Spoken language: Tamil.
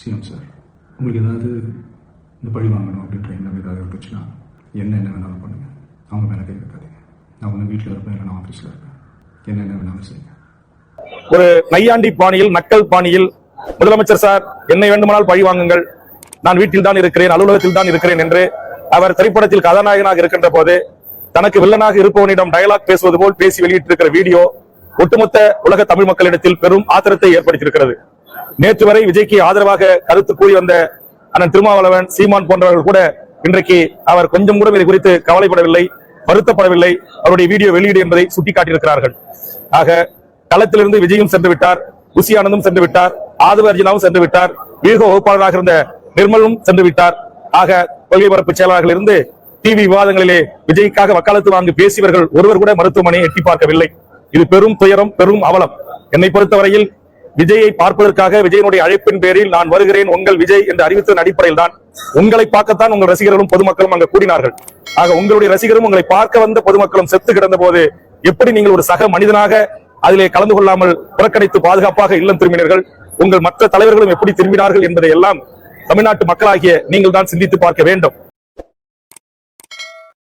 சிஎம் சார் உங்களுக்கு ஏதாவது இந்த பழி வாங்கணும் அப்படின்ற எண்ணம் ஏதாவது இருந்துச்சுன்னா என்ன என்ன வேணாலும் பண்ணுங்கள் அவங்க மேலே கை வைக்காதீங்க. நான் ஒன்று வீட்டில் இருப்பேன் நான் ஆஃபீஸில் இருப்பேன். என்ன என்ன வேணாலும் செய்யுங்க. ஒரு நையாண்டி பாணியில் நக்கல் பாணியில் முதலமைச்சர் சார் என்னை வேண்டுமானால் பழி வாங்குங்கள். நான் வீட்டில் தான் இருக்கிறேன் அலுவலகத்தில் தான் இருக்கிறேன் என்று அவர் திரைப்படத்தில் கதாநாயகனாக இருக்கின்ற போது தனக்கு வில்லனாக இருப்பவனிடம் டயலாக் பேசுவது போல் பேசி வெளியிட்டிருக்கிற வீடியோ ஒட்டுமொத்த உலக தமிழ் மக்களிடத்தில் பெரும் ஆத்திரத்தை ஏற்படுத்தியிருக்கிறது. நேற்று வரை விஜய்க்கு ஆதரவாக கருத்து கூறி வந்த அண்ணன் திருமாவளவன் சீமான் போன்றவர்கள் கூட இன்றைக்கு அவர் கொஞ்சம் கூட இது குறித்து கவலைப்படவில்லை வருத்தப்படவில்லை. அவருடைய வீடியோ வெளியீடு என்பதை சுட்டிக்காட்டியிருக்கிறார்கள். ஆக களத்திலிருந்து விஜயும் சென்று விட்டார் உசி ஆனந்தும் சென்று விட்டார் ஆதவ அர்ஜுனாவும் சென்று விட்டார் வீக வகுப்பாளராக இருந்த நிர்மலும் சென்று விட்டார். ஆக கொள்கை பரப்பு செயலாளர்கள் இருந்து டிவி விவாதங்களிலே விஜய்க்காக வக்காலத்து வாங்கி பேசியவர்கள் ஒருவர் கூட மருத்துவமனையை எட்டி பார்க்கவில்லை. இது பெரும் துயரம் பெரும் அவலம். என்னை பொறுத்தவரையில் விஜயை பார்ப்பதற்காக விஜயனுடைய அழைப்பின் பேரில் நான் வருகிறேன். உங்கள் விஜய் என்று அறிவித்ததன் அடிப்படையில் தான் உங்களை பார்க்கத்தான் உங்கள் ரசிகர்களும் பொதுமக்களும் அங்கு கூடினார்கள். ஆக உங்களுடைய ரசிகரும் உங்களை பார்க்க வந்த பொதுமக்களும் செத்து கிடந்த போது எப்படி நீங்கள் ஒரு சக மனிதனாக அதிலே கலந்து கொள்ளாமல் புறக்கணித்து பாதுகாப்பாக இல்லம் திரும்பினீர்கள்? உங்கள் மற்ற தலைவர்களும் எப்படி திரும்பினார்கள் என்பதை எல்லாம் தமிழ்நாட்டு மக்களாகிய நீங்கள் தான் சிந்தித்து பார்க்க வேண்டும்.